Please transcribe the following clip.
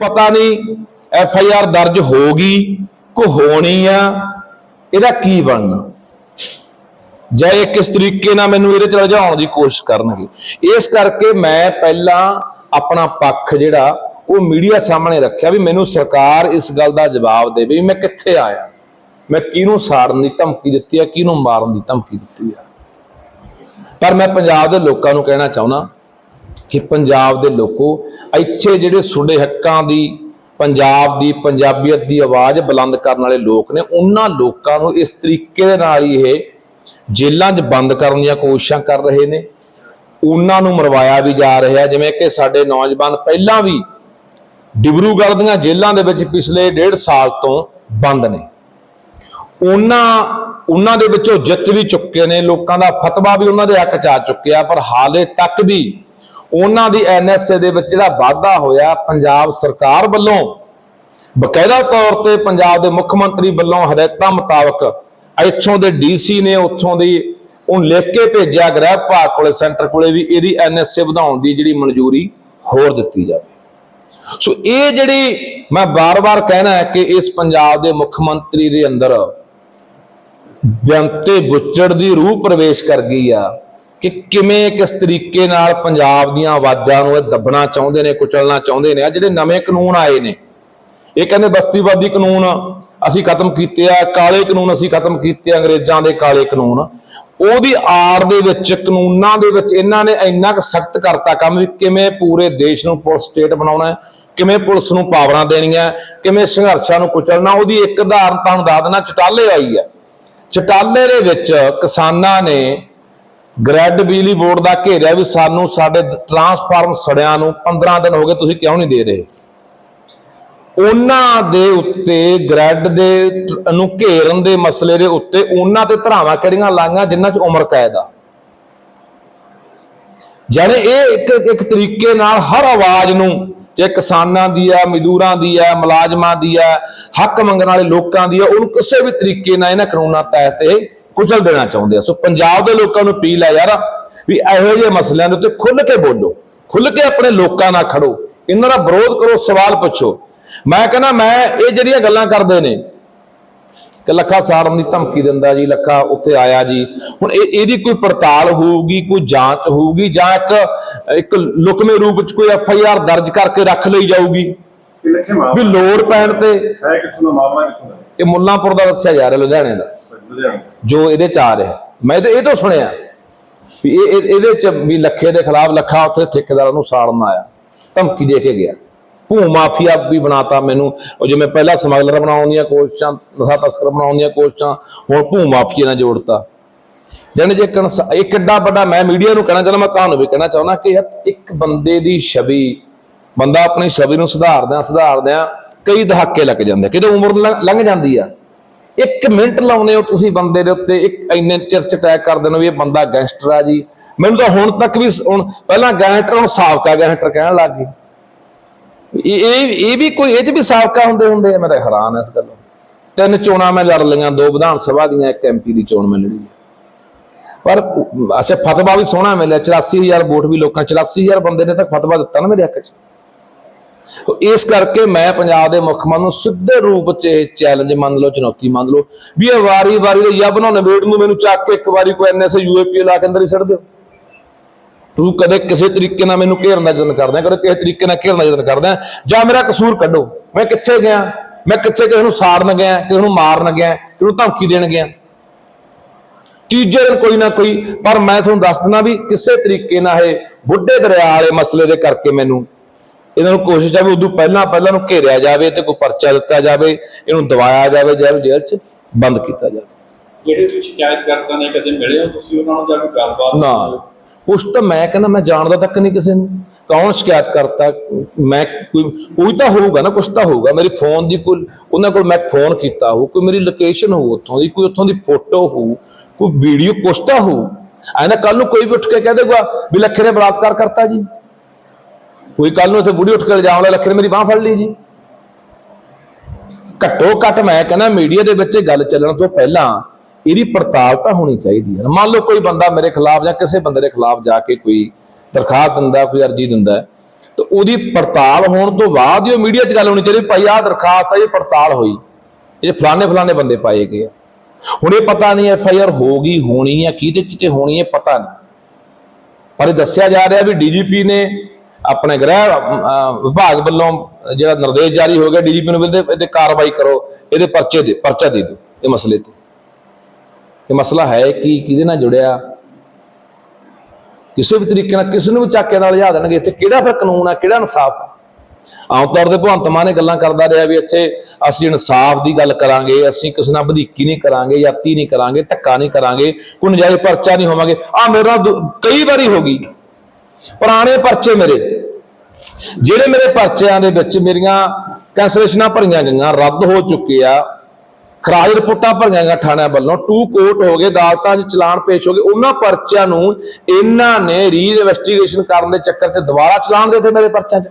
ਪਤਾ ਨਹੀਂ, F I R ਦਰਜ ਹੋਗੀ ਕੋ ਹੋਣੀ ਆ, ਇਹਦਾ ਕੀ ਬਣਨਾ? ਜਾਂ ਇਹ ਕਿਸ ਤਰੀਕੇ ਨਾਲ ਮੈਨੂੰ ਇਹਦੇ ਚ ਰਜਾਉਣ ਦੀ ਕੋਸ਼ਿਸ਼ ਕਰਨਗੇ? ਇਸ ਕਰਕੇ ਮੈਂ ਪਹਿਲਾਂ ਆਪਣਾ ਪੱਖ ਜਿਹੜਾ, ਉਹ ਮੀਡੀਆ ਸਾਹਮਣੇ ਰੱਖਿਆ ਵੀ ਮੈਨੂੰ ਸਰਕਾਰ ਇਸ ਗੱਲ ਦਾ ਜਵਾਬ ਦੇਵੇ ਵੀ ਮੈਂ ਕਿੱਥੇ ਆਇਆ। ਮੈਂ ਕਿਹਨੂੰ ਸਾੜਨ ਦੀ ਧਮਕੀ ਦਿੱਤੀ ਆ, ਕਿਹਨੂੰ ਮਾਰਨ ਦੀ ਧਮਕੀ ਦਿੱਤੀ ਆ। ਪਰ ਮੈਂ ਪੰਜਾਬ ਦੇ ਲੋਕਾਂ ਨੂੰ ਕਹਿਣਾ ਚਾਹੁੰਦਾ ਕਿ ਪੰਜਾਬ ਦੇ ਲੋਕੋ ਇੱਥੇ ਜਿਹੜੇ ਸੁਡੇ ਹੱਕਾਂ ਦੀ, ਪੰਜਾਬ ਦੀ, ਪੰਜਾਬੀਅਤ ਦੀ ਆਵਾਜ਼ ਬੁਲੰਦ ਕਰਨ ਵਾਲੇ ਲੋਕ ਨੇ, ਉਹਨਾਂ ਲੋਕਾਂ ਨੂੰ ਇਸ ਤਰੀਕੇ ਦੇ ਨਾਲ ਹੀ ਇਹ ਜੇਲ੍ਹਾਂ 'ਚ ਬੰਦ ਕਰਨ ਦੀਆਂ ਕੋਸ਼ਿਸ਼ਾਂ ਕਰ ਰਹੇ ਨੇ। ਉਹਨਾਂ ਨੂੰ ਮਰਵਾਇਆ ਵੀ ਜਾ ਰਿਹਾ, ਜਿਵੇਂ ਕਿ ਸਾਡੇ ਨੌਜਵਾਨ ਪਹਿਲਾਂ ਵੀ ਡਿਬਰੂਗੜ੍ਹ ਦੀਆਂ ਜੇਲ੍ਹਾਂ ਦੇ ਵਿੱਚ ਪਿਛਲੇ ਡੇਢ ਸਾਲ ਤੋਂ ਬੰਦ ਨੇ। ਉਹਨਾਂ ਉਹਨਾਂ ਦੇ ਵਿੱਚੋਂ ਜਿੱਤ ਵੀ ਚੁੱਕੇ ਨੇ, ਲੋਕਾਂ ਦਾ ਫਤਵਾ ਵੀ ਉਹਨਾਂ ਦੇ ਹੱਕ ਚ ਆ ਚੁੱਕਿਆ, ਪਰ ਹਾਲੇ ਤੱਕ ਵੀ ਉਹਨਾਂ ਦੀ ਐਨਐਸਏ ਦੇ ਵਿੱਚ ਜਿਹੜਾ ਵਾਧਾ ਹੋਇਆ, ਪੰਜਾਬ ਸਰਕਾਰ ਵੱਲੋਂ, ਬਕਾਇਦਾ ਤੌਰ ਤੇ ਪੰਜਾਬ ਦੇ ਮੁੱਖ ਮੰਤਰੀ ਵੱਲੋਂ ਹਦਾਇਤਾਂ ਮੁਤਾਬਕ ਇੱਥੋਂ ਦੇ ਡੀਸੀ ਨੇ ਉੱਥੋਂ ਦੀ ਉਹ ਲਿਖ ਕੇ ਭੇਜਿਆ ਗ੍ਰਹਿ ਵਿਭਾਗ ਕੋਲੇ, ਸੈਂਟਰ ਕੋਲੇ ਵੀ ਇਹਦੀ ਐਨਐਸਏ ਵਧਾਉਣ ਦੀ ਜਿਹੜੀ ਮਨਜ਼ੂਰੀ ਹੋਰ ਦਿੱਤੀ ਜਾਵੇ। ਸੋ ਇਹ ਜਿਹੜੀ ਮੈਂ ਬਾਰ-ਬਾਰ ਕਹਿਣਾ ਹੈ ਕਿ ਇਸ ਪੰਜਾਬ ਦੇ ਮੁੱਖ ਮੰਤਰੀ ਦੇ ਅੰਦਰ ਬੇਅੰਤੇ ਗੁੱਚੜ ਦੀ ਰੂਹ ਪ੍ਰਵੇਸ਼ ਕਰ ਗਈ ਆ। ਕਿ ਕਿਵੇਂ ਕਿਸ ਤਰੀਕੇ ਨਾਲ ਪੰਜਾਬ ਦੀਆਂ ਆਵਾਜ਼ਾਂ ਨੂੰ ਇਹ ਦੱਬਣਾ ਚਾਹੁੰਦੇ ਨੇ, ਕੁਚਲਣਾ ਚਾਹੁੰਦੇ ਨੇ? ਆ ਜਿਹੜੇ ਨਵੇਂ ਕਾਨੂੰਨ ਆਏ ਨੇ, ਇਹ ਕਹਿੰਦੇ ਬਸਤੀਵਾਦੀ ਕਾਨੂੰਨ ਅਸੀਂ ਖਤਮ ਕੀਤੇ ਆ, ਕਾਲੇ ਕਾਨੂੰਨ ਅਸੀਂ ਖਤਮ ਕੀਤੇ ਅੰਗਰੇਜ਼ਾਂ ਦੇ ਕਾਲੇ ਕਾਨੂੰਨ। ਉਹਦੀ ਆੜ ਦੇ ਵਿੱਚ, ਕਾਨੂੰਨਾਂ ਦੇ ਵਿੱਚ ਇਹਨਾਂ ਨੇ ਇੰਨਾ ਕੁ ਸਖਤ ਕਰਤਾ ਕੰਮ ਵੀ ਕਿਵੇਂ ਪੂਰੇ ਦੇਸ਼ ਨੂੰ ਪੁਲਿਸ ਸਟੇਟ ਬਣਾਉਣਾ ਹੈ, ਕਿਵੇਂ ਪੁਲਿਸ ਨੂੰ ਪਾਵਰਾਂ ਦੇਣੀਆਂ ਕਿਵੇਂ ਸੰਘਰਸ਼ਾਂ ਨੂੰ ਕੁਚਲਣਾ, ਉਹਦੀ ਇੱਕ ਉਦਾਹਰਨ ਤੁਹਾਨੂੰ ਦੱਸ ਦੇਣਾ ਚਟਾਲੇ ਆਈ ਹੈ। ਚਟਾਲੇ ਦੇ ਵਿੱਚ ਕਿਸਾਨਾਂ ਨੇ ਗ੍ਰੈਡ ਬਿਜਲੀ ਬੋਰਡ ਦਾ ਘੇਰਿਆ ਵੀ ਸਾਨੂੰ ਸਾਡੇ ਟਰਾਂਸਫਾਰਮ ਸੜਿਆਂ ਨੂੰ 15 ਦਿਨ ਹੋ ਗਏ ਤੁਸੀਂ ਕਿਉਂ ਨਹੀਂ ਦੇ ਰਹੇ? ਉਹਨਾਂ ਦੇ ਉੱਤੇ, ਗ੍ਰੈਡ ਦੇ ਨੂੰ ਘੇਰਨ ਦੇ ਮਸਲੇ ਦੇ ਉੱਤੇ ਉਹਨਾਂ ਤੇ ਧਰਾਵਾਂ ਕਿਹੜੀਆਂ ਲਾਈਆਂ ਜਿਨ੍ਹਾਂ 'ਚ ਉਮਰ ਕੈਦ ਆ? ਜਾਨੇ ਇਹ ਇੱਕ ਇੱਕ ਤਰੀਕੇ ਨਾਲ ਹਰ ਆਵਾਜ਼ ਨੂੰ, ਜੇ ਕਿਸਾਨਾਂ ਦੀ ਆ, ਮਜ਼ਦੂਰਾਂ ਦੀ ਆ, ਮੁਲਾਜ਼ਮਾਂ ਦੀ ਆ, ਹੱਕ ਮੰਗਣ ਵਾਲੇ ਲੋਕਾਂ ਦੀ ਆ, ਉਹਨੂੰ ਕਿਸੇ ਵੀ ਤਰੀਕੇ ਨਾਲ ਇਹਨਾਂ ਕਾਨੂੰਨਾਂ ਤਹਿਤ ਇਹ ਕੁਚਲ ਦੇਣਾ ਚਾਹੁੰਦੇ ਆ। ਸੋ ਪੰਜਾਬ ਦੇ ਲੋਕਾਂ ਨੂੰ ਅਪੀਲ ਹੈ ਯਾਰ ਵੀ ਇਹੋ ਜਿਹੇ ਮਸਲਿਆਂ ਦੇ ਉੱਤੇ ਖੁੱਲ ਕੇ ਬੋਲੋ ਖੁੱਲ ਕੇ ਆਪਣੇ ਲੋਕਾਂ ਨਾਲ ਖੜੋ, ਇਹਨਾਂ ਦਾ ਵਿਰੋਧ ਕਰੋ, ਸਵਾਲ ਪੁੱਛੋ। ਮੈਂ ਕਹਿੰਦਾ, ਮੈਂ ਇਹ ਜਿਹੜੀਆਂ ਗੱਲਾਂ ਕਰਦੇ ਨੇ, ਕਿ ਲੱਖਾ ਸਾੜਨ ਦੀ ਧਮਕੀ ਦਿੰਦਾ ਜੀ, ਲੱਖਾ ਉੱਥੇ ਆਇਆ ਜੀ, ਹੁਣ ਇਹ ਇਹਦੀ ਕੋਈ ਪੜਤਾਲ ਹੋਊਗੀ, ਕੋਈ ਜਾਂਚ ਹੋਊਗੀ ਜਾਂ ਇੱਕ ਇੱਕ ਲੁਕਵੇਂ ਰੂਪ ਵਿੱਚ ਕੋਈ ਐਫ ਆਈ ਆਰ ਦਰਜ ਕਰਕੇ ਰੱਖ ਲਈ ਜਾਊਗੀ? ਵੀ ਲੋੜ ਪੈਣ ਤੇ ਹੈ ਕਿੱਥੋਂ ਦਾ ਮਾਮਲਾ ਕਿੱਥੋਂ ਦਾ? ਇਹ ਮੁੱਲਾਂਪੁਰ ਦਾ ਦੱਸਿਆ ਜਾ ਰਿਹਾ ਲੁਧਿਆਣੇ ਦਾ। ਲੁਧਿਆਣਾ ਜੋ ਇਹਦੇ ਚ ਆ ਰਿਹਾ ਮੈਂ ਤਾਂ ਇਹ ਤੋਂ ਸੁਣਿਆ ਵੀ ਇਹ ਇਹ- ਇਹਦੇ ਚ ਵੀ ਲੱਖੇ ਦੇ ਖਿਲਾਫ ਲੱਖਾ ਉੱਥੇ ਠੇਕੇਦਾਰਾਂ ਨੂੰ ਸਾੜਨ ਆਇਆ। ਧਮਕੀ ਦੇ ਕੇ ਗਿਆ। ਭੂ ਮਾਫੀਆ ਵੀ ਬਣਾਤਾ ਮੈਨੂੰ। ਉਹ ਜਿਵੇਂ ਪਹਿਲਾਂ ਸਮਗਲਰ ਬਣਾਉਣ ਦੀਆਂ ਕੋਸ਼ਿਸ਼ਾਂ ਨਸ਼ਾ ਤਸਕਰ ਬਣਾਉਣ ਦੀਆਂ ਕੋਸ਼ਿਸ਼ਾਂ ਹੁਣ ਭੂ ਮਾਫੀਆ ਨਾਲ ਜੋੜਤਾ। ਜਾਣੀ ਜੇ ਇਹ ਕਿੱਡਾ ਵੱਡਾ ਮੈਂ ਮੀਡੀਆ ਨੂੰ ਕਹਿਣਾ ਚਾਹੁੰਦਾ ਮੈਂ ਤੁਹਾਨੂੰ ਵੀ ਕਹਿਣਾ ਚਾਹੁੰਦਾ ਕਿ ਇੱਕ ਬੰਦੇ ਦੀ ਛਵੀ ਬੰਦਾ ਆਪਣੀ ਛਵੀ ਨੂੰ ਸੁਧਾਰਦਿਆਂ ਸੁਧਾਰਦਿਆਂ ਕਈ ਦਹਾਕੇ ਲੱਗ ਜਾਂਦੇ ਕਿਤੇ ਉਮਰ ਲੰਘ- ਲੰਘ ਜਾਂਦੀ ਆ। ਇੱਕ ਮਿੰਟ ਲਾਉਂਦੇ ਹੋ ਤੁਸੀਂ ਬੰਦੇ ਦੇ ਉੱਤੇ, ਇੱਕ ਇੰਨੇ ਚਿਰ ਚ ਅਟੈਕ ਕਰ ਦਿੰਦੇ ਹੋ ਵੀ ਇਹ ਬੰਦਾ ਗੈਂਗਸਟਰ ਆ ਜੀ। ਮੈਨੂੰ ਤਾਂ ਹੁਣ ਤੱਕ ਵੀ ਹੁਣ ਪਹਿਲਾਂ ਗੈਂਗਸਟਰ, ਹੁਣ ਸਾਬਕਾ ਗੈਂਗਸਟਰ ਕਹਿਣ ਲੱਗ ਗਏ ਇਹ ਇਹ ਵੀ ਕੋਈ, ਇਹ ਚ ਵੀ ਸਾਬਕਾ ਹੁੰਦੇ ਹੁੰਦੇ ਆ, ਮੈਂ ਤਾਂ ਹੈਰਾਨ ਹਾਂ ਇਸ ਗੱਲੋਂ ਤਿੰਨ ਚੋਣਾਂ ਮੈਂ ਲੜ ਲਈਆਂ, ਦੋ ਵਿਧਾਨ ਸਭਾ ਦੀਆਂ, ਇੱਕ ਐਮਪੀ ਦੀ ਚੋਣ ਮੈਂ ਲੜੀ ਹੈ ਪਰ ਅੱਛਾ, ਫਤਵਾ ਵੀ ਸੋਹਣਾ ਮਿਲਿਆ 84000 ਵੋਟ ਵੀ ਲੋਕਾਂ 84000 ਬੰਦੇ ਨੇ ਤਾਂ ਫਤਵਾ ਦਿੱਤਾ ਨਾ ਮੇਰੇ ਹੱਕ 'ਚ। ਇਸ ਕਰਕੇ ਮੈਂ ਪੰਜਾਬ ਦੇ ਮੁੱਖ ਮੰਤਰੀ ਨੂੰ ਸਿੱਧੇ ਰੂਪ 'ਚ ਇਹ ਚੈਲੰਜ ਮੰਨ ਲਓ, ਚੁਣੌਤੀ ਮੰਨ ਲਓ, ਵੀ ਇਹ ਵਾਰੀ-ਵਾਰੀ ਦੇ ਜਾਂ ਬਣਾਉਣੇ ਵੇੜ ਨੂੰ ਮੈਨੂੰ ਚੱਕ ਕੇ ਇੱਕ ਵਾਰੀ ਕੋਈ ਐਨਐਸ ਯੂਏਪੀ ਲਾ ਕੇ ਅੰਦਰ ਹੀ ਛੱਡ ਦਿਓ। ਤੂੰ ਕਦੇ ਕਿਸੇ ਤਰੀਕੇ ਨਾਲ ਮੈਨੂੰ ਘੇਰਨ ਦਾ ਯਤਨ ਕਰਦਾ, ਕਦੇ ਕਿਸੇ ਤਰੀਕੇ ਨਾਲ ਘੇਰਨ ਦਾ ਯਤਨ ਕਰਦਾ, ਜਾਂ ਮੇਰਾ ਕਸੂਰ ਕੱਢੋ। ਮੈਂ ਕਿੱਥੇ ਗਿਆ? ਮੈਂ ਕਿੱਥੇ ਕਿਸੇ ਨੂੰ ਸਾੜਨ ਗਿਆ, ਕਿਸੇ ਨੂੰ ਮਾਰਨ ਗਿਆ, ਕਿਸੇ ਨੂੰ ਧਮਕੀ ਦੇਣ ਗਿਆ? ਤੀਜੇ ਦਿਨ ਕੋਈ ਨਾ ਕੋਈ, ਪਰ ਮੈਂ ਤੁਹਾਨੂੰ ਦੱਸ ਦਿੰਦਾ ਵੀ ਕਿਸੇ ਤਰੀਕੇ ਨਾਲ ਇਹ ਬੁੱਢੇ ਦਰਿਆ ਵਾਲੇ ਮਸਲੇ ਦੇ ਕਰਕੇ ਮੈਨੂੰ ਇਹਨਾਂ ਨੂੰ ਕੋਸ਼ਿਸ਼ ਆ ਵੀ ਉਦੋਂ ਪਹਿਲਾਂ ਪਹਿਲਾਂ ਨੂੰ ਘੇਰਿਆ ਜਾਵੇ ਤੇ ਕੋਈ ਪਰਚਾ ਦਿੱਤਾ ਜਾਵੇ ਇਹਨੂੰ ਦਬਾਇਆ ਜਾਵੇ ਜੇਲ੍ਹ ਜੇਲ੍ਹ 'ਚ ਬੰਦ ਕੀਤਾ ਜਾਵੇ। ਜਿਹੜੇ ਵੀ ਸ਼ਿਕਾਇਤਕਰਤਾ ਨੇ ਕਦੇ ਮਿਲੇ ਹੋ ਤੁਸੀਂ ਉਹਨਾਂ ਨੂੰ ਜਾ ਕੇ ਗੱਲਬਾਤ ਨਾ। ਉਸ ਤਾਂ ਮੈਂ ਕਹਿੰਦਾ ਮੈਂ ਜਾਣਦਾ ਤੱਕ ਨਹੀਂ ਕਿਸੇ ਨੂੰ। ਕੌਣ ਸ਼ਿਕਾਇਤ ਕਰਤਾ? ਮੈਂ ਕੋਈ ਕੋਈ ਤਾਂ ਹੋਊਗਾ ਨਾ ਕੁਛ ਤਾਂ ਹੋਊਗਾ। ਮੇਰੀ ਫੋਨ ਦੀ ਕੋਈ ਉਹਨਾਂ ਕੋਲ ਮੈਂ ਫੋਨ ਕੀਤਾ ਹੋ ਕੋਈ ਮੇਰੀ ਲੋਕੇਸ਼ਨ ਹੋ ਉੱਥੋਂ ਦੀ ਕੋਈ ਉੱਥੋਂ ਦੀ ਫੋਟੋ ਹੋ ਕੋਈ ਵੀਡੀਓ ਕੁਛ ਤਾਂ ਹੋ ਐਨਾ ਕੱਲ ਨੂੰ ਕੋਈ ਵੀ ਉੱਠ ਕੇ ਕਹਿ ਦੇਗਾ ਵੀ ਲੱਖੇ ਨੇ ਬਲਾਤਕਾਰ ਕਰਤਾ ਜੀ। ਕੋਈ ਕੱਲ ਨੂੰ ਇੱਥੇ ਬੁੜੀ ਉੱਠ ਕੇ ਲਿਜਾਉਣ ਵਾਲਾ ਲੱਖੇ ਨੇ ਮੇਰੀ ਬਾਹ ਫੜ ਲਈ ਜੀ। ਘੱਟੋ ਘੱਟ ਮੈਂ ਕਹਿੰਦਾ ਮੀਡੀਆ ਦੇ ਵਿੱਚ ਗੱਲ ਚੱਲਣ ਤੋਂ ਪਹਿਲਾਂ ਇਹਦੀ ਪੜਤਾਲ ਤਾਂ ਹੋਣੀ ਚਾਹੀਦੀ ਹੈ। ਮੰਨ ਲਓ ਕੋਈ ਬੰਦਾ ਮੇਰੇ ਖਿਲਾਫ ਜਾਂ ਕਿਸੇ ਬੰਦੇ ਦੇ ਖਿਲਾਫ ਜਾ ਕੇ ਕੋਈ ਦਰਖਾਸਤ ਦਿੰਦਾ ਕੋਈ ਅਰਜੀ ਦਿੰਦਾ ਹੈ, ਉਹਦੀ ਪੜਤਾਲ ਹੋਣ ਤੋਂ ਬਾਅਦ ਹੀ ਉਹ ਮੀਡੀਆ 'ਚ ਗੱਲ ਹੋਣੀ ਚਾਹੀਦੀ ਭਾਈ ਆਹ ਦਰਖਾਸਤ ਆ ਇਹ ਪੜਤਾਲ ਹੋਈ। ਇਹ ਫਲਾਣੇ ਫਲਾਣੇ ਬੰਦੇ ਪਾਏ ਗਏ ਆ। ਹੁਣ ਇਹ ਪਤਾ ਨਹੀਂ ਐਫ ਆਈ ਆਰ ਹੋ ਗਈ ਹੋਣੀ ਆ ਕਿਤੇ ਕਿਤੇ ਹੋਣੀ ਹੈ ਪਤਾ ਨਹੀਂ। ਪਰ ਇਹ ਦੱਸਿਆ ਜਾ ਰਿਹਾ ਵੀ ਡੀਜੀਪੀ ਨੇ ਆਪਣੇ ਗ੍ਰਹਿ ਅਹ, ਵਿਭਾਗ ਵੱਲੋਂ ਜਿਹੜਾ ਨਿਰਦੇਸ਼ ਜਾਰੀ ਹੋ ਗਿਆ ਡੀਜੀਪੀ ਨੂੰ ਵੀ ਇਹਦੇ ਇਹਦੇ ਕਾਰਵਾਈ ਕਰੋ ਇਹਦੇ ਪਰਚੇ ਦੇ ਪਰਚਾ ਦੇ ਦਿਓ ਇਹ ਮਸਲੇ ਤੇ। ਇਹ ਮਸਲਾ ਹੈ ਕੀ ਕਿਹਦੇ ਨਾਲ ਜੁੜਿਆ? ਕਿਸੇ ਵੀ ਤਰੀਕੇ ਨਾਲ ਕਿਸੇ ਨੂੰ ਵੀ ਚੱਕੇ ਨਾਲ ਲਿਜਾ ਦੇਣਗੇ ਇੱਥੇ ਕਿਹੜਾ ਫਿਰ ਕਾਨੂੰਨ ਆ ਕਿਹੜਾ ਇਨਸਾਫ ਆ ਆਮ ਤੌਰ ਤੇ ਭਗਵੰਤ ਮਾਨ ਨੇ ਗੱਲਾਂ ਕਰਦਾ ਰਿਹਾ ਵੀ ਇੱਥੇ ਅਸੀਂ ਇਨਸਾਫ ਦੀ ਗੱਲ ਕਰਾਂਗੇ ਅਸੀਂ ਕਿਸੇ ਨਾਲ ਵਧੀਕੀ ਨਹੀਂ ਕਰਾਂਗੇ ਯਾਤੀ ਨਹੀਂ ਕਰਾਂਗੇ ਧੱਕਾ ਨਹੀਂ ਕਰਾਂਗੇ ਕੋਈ ਨਜਾਇਜ਼ ਪਰਚਾ ਨਹੀਂ ਹੋਵਾਂਗੇ। ਆ ਮੇਰੇ ਨਾਲ ਕਈ ਵਾਰੀ ਹੋ ਗਈ। ਪੁਰਾਣੇ ਪਰਚੇ ਮੇਰੇ। ਜਿਹੜੇ ਮੇਰੇ ਪਰਚਿਆਂ ਦੇ ਵਿੱਚ ਮੇਰੀਆਂ ਕੈਂਸਲੇਸ਼ਨਾਂ ਭਰੀਆਂ ਗਈਆਂ, ਰੱਦ ਹੋ ਚੁੱਕੇ ਆ। ਖਰਾਜ ਰਿਪੋਰਟਾਂ ਭਰੀਆਂ ਗਈਆਂ ਥਾਣਿਆਂ ਵੱਲੋਂ। ਟੂ ਕੋਰਟ ਹੋ ਗਏ, ਅਦਾਲਤਾਂ 'ਚ ਚਲਾਨ ਪੇਸ਼ ਹੋ ਗਏ। ਉਹਨਾਂ ਪਰਚਿਆਂ ਨੂੰ ਇਹਨਾਂ ਨੇ ਰੀ ਇਨਵੈਸਟੀਗੇਸ਼ਨ ਕਰਨ ਦੇ ਚੱਕਰ 'ਚ ਦੁਬਾਰਾ ਚਲਾਨ ਦੇ ਦਿੱਤੇ ਮੇਰੇ ਪਰਚਿਆਂ 'ਚ।